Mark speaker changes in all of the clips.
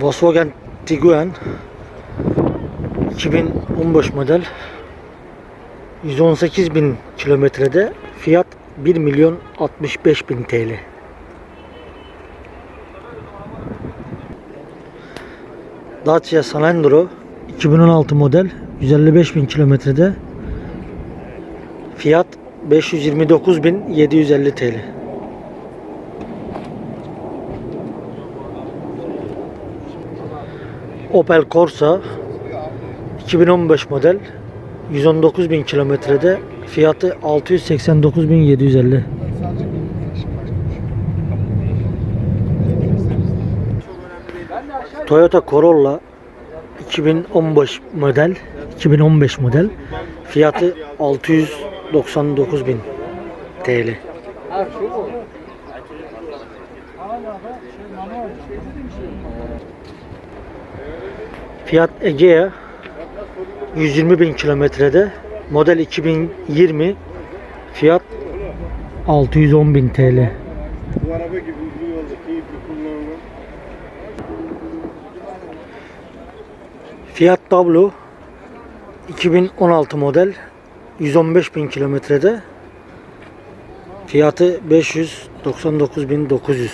Speaker 1: Volkswagen Tiguan 2015 model 118 bin kilometrede fiyat 1 milyon 65 bin TL. Dacia Sandero 2016 model 155 bin kilometrede fiyat 529 bin 750 TL. Opel Corsa 2015 model 119 bin kilometrede fiyatı 689 bin 750. Toyota Corolla 2015 model 2015 model fiyatı 699 bin TL. Fiyat Egea 120 bin kilometrede model 2020 fiyat 610 bin TL. Fiat Tablo 2016 model 115 bin kilometrede fiyatı 599.900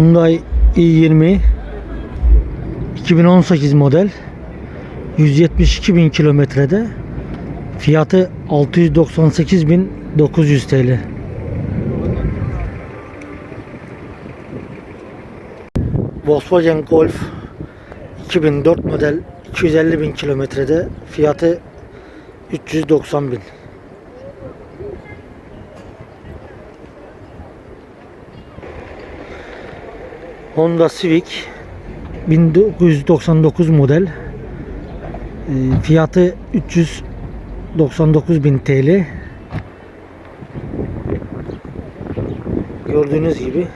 Speaker 1: Hyundai i20 2018 model 172 bin kilometrede fiyatı 698.900 TL. Volkswagen Golf 2004 model 250 bin kilometrede fiyatı 390 bin. Honda Civic 1999 model e, fiyatı 399 bin TL. Gördüğünüz gibi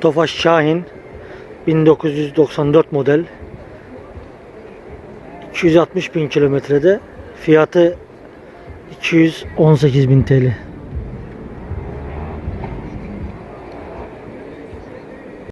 Speaker 1: Tofaş Şahin 1994 model 260 bin kilometrede fiyatı 218 bin TL.